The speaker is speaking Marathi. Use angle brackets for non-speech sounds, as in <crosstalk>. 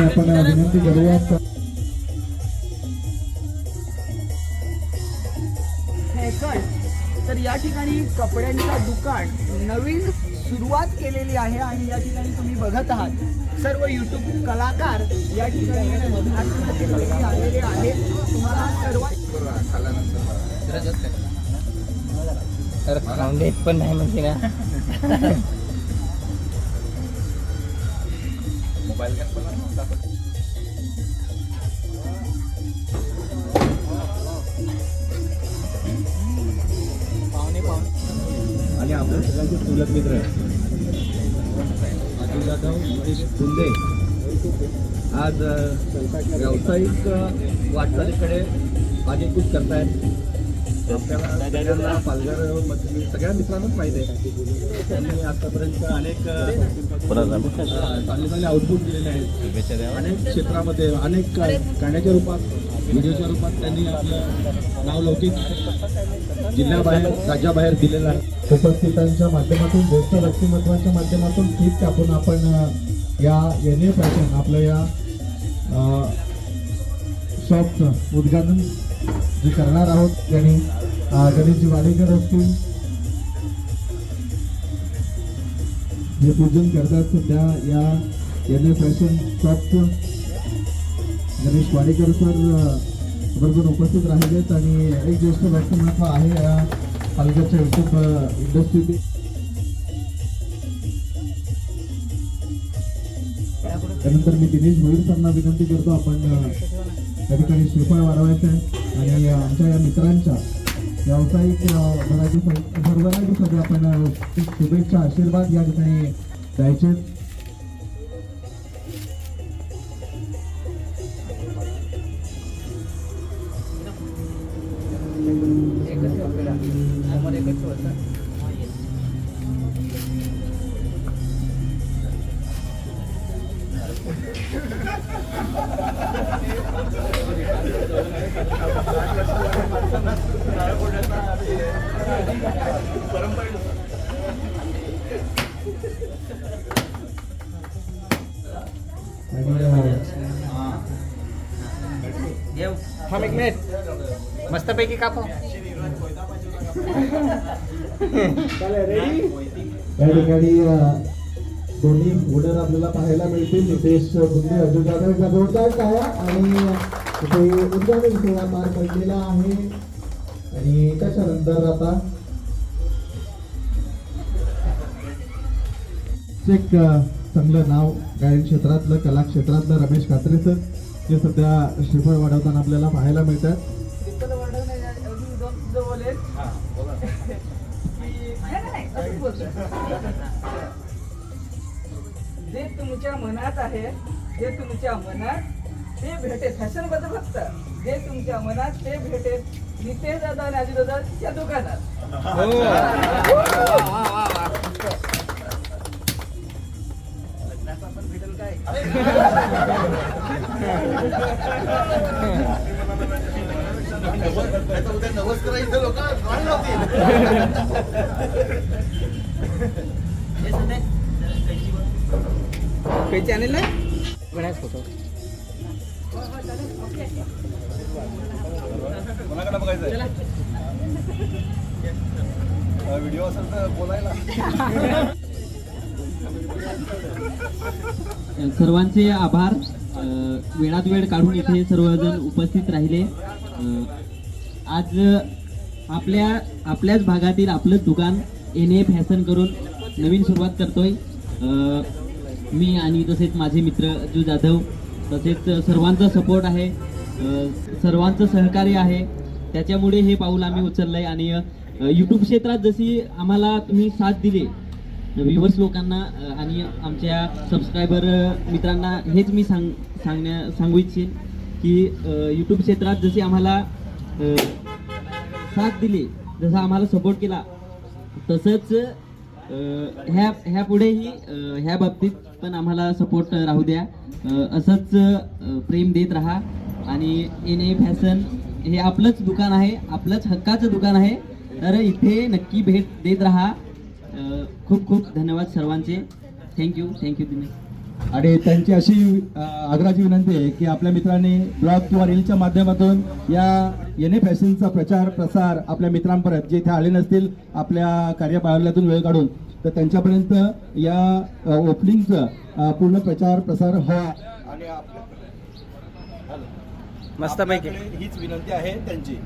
द्या. आपण विनंती करूयात फॅशन तर या ठिकाणी कपड्यांचं दुकान नवीन सुरुवात केलेली आहे आणि या ठिकाणी तुम्ही बघत आहात. सर्व यूट्यूब कलाकार या ठिकाणी आलेले आहेत. तुम्हाला सर्व तर पण नाही म्हणजे ना. <laughs> मोबाईल घेत पण दाखव. पाहुणे पाहुणे आणि आपल्या सगळ्यांचे चुलत मित्र अतुल जाधव महेश कुंदे आज व्यावसायिक वाटचालीकडे आगेकूच करतायत आपल्याला पालघर मधील सगळ्या मित्रांनाच माहीत आहे. त्यांनी आतापर्यंत अनेक चांगले चांगले आउटपुट दिलेले आहेत. अनेक क्षेत्रामध्ये अनेक गाण्याच्या रूपात व्हिडिओच्या रूपात त्यांनी आपलं नाव लौकिक जिल्ह्याबाहेर राज्याबाहेर दिलेलं आहे. उपस्थितांच्या माध्यमातून ज्येष्ठ व्यक्तिमत्वाच्या माध्यमातून केक कापून आपण या एन ए फॅशन आपलं या शॉपचं उद्घाटन जे करणार आहोत त्यांनी गणेशजी वाडेकर असतील जे पूजन करतात सध्या या एन ए फॅशन शॉपचं गणेश वाडेकर सर बरोबर उपस्थित राहिलेत आणि एक ज्येष्ठ व्यक्तिमत्व आहे या पालघरच्या युट्यूब इंडस्ट्रीतील. त्यानंतर मी दिनेश भोईर सरना विनंती करतो आपण या ठिकाणी श्रीफळ वाढवायचं आहे. आणि आमच्या या मित्रांच्या व्यावसायिक अ, भराटी सर्वांसाठी आपण शुभेच्छा आशीर्वाद या ठिकाणी द्यायचे एकच अ, थांब एक मिनिट। मस्तपैकी कापो ठिकाणी दोन्ही ओनर आपल्याला पाहायला मिळतील. नितेश बुंदे अजून जाधव जोरदार टाळ्या आणि इथे उद्घाटन सोहळा पार पडलेला आहे. आणि त्याच्यानंतर आता एक चांगलं नाव गायन क्षेत्रातलं कला क्षेत्रातलं रमेश कात्रे सर. जे सध्या श्रीफळ वाढवताना आपल्याला पाहायला मिळतात. <laughs> तुमच्या मनात आहे जे तुमच्या मनात ते भेटेल. फॅशनबद्दल फक्त. जे तुमच्या मनात ते भेटेल. नितेश दादा आणि अजित दादा त्या दुकानात नवस करायचं लोक काही चॅनेल नाही गणेश फोटो. कोणाकडे बघायचं व्हिडिओ असेल तर बोलायला. सर्वांचे आभार. अ, वेळात वेळ काढून इथे सर्वजण उपस्थित राहिले. आज आपल्या आपल्याच भागातील आपलंच दुकान एन ए फॅशन करून नवीन सुरुवात करतोय. अ, मी आणि तसेच माझे मित्र जू जाधव तसेच सर्वांचा सपोर्ट आहे सर्वांचं सहकार्य आहे. त्याच्यामुळे हे पाऊल आम्ही उचललं आहे आणि यूट्यूब क्षेत्रात जशी आम्हाला तुम्ही साथ दिली व्ह्युअर्स लोकांना आणि आमच्या सबस्क्रायबर मित्रांना हेच मी सांग सांगण्या सांगू इच्छिन की यूट्यूब क्षेत्रात जशी आम्हाला साथ दिली जसा आम्हाला सपोर्ट केला तसंच ह्या ह्या पुढेही ह्या बाबतीत पण आम्हाला सपोर्ट राहू द्या. असंच प्रेम देत राहा. आणि इन ए फॅशन हे आपलंच दुकान आहे आपलंच हक्काचं दुकान आहे. तर इथे नक्की भेट देत राहा. खूप खूप धन्यवाद सर्वांचे. Thank you thank you Dinesh. आणि त्यांची अशी आग्रहाची विनंती आहे की आपल्या मित्रांनी ब्लॉग किंवा रीलच्या माध्यमातून या एन ए फॅशनचा प्रचार प्रसार आपल्या मित्रांपर्यंत जे इथे आले नसतील आपल्या कार्यपालनातून वेळ काढून तर त्यांच्यापर्यंत या ओपनिंगचं पूर्ण प्रचार प्रसार व्हावा आणि मस्तपैकी. हीच विनंती आहे त्यांची.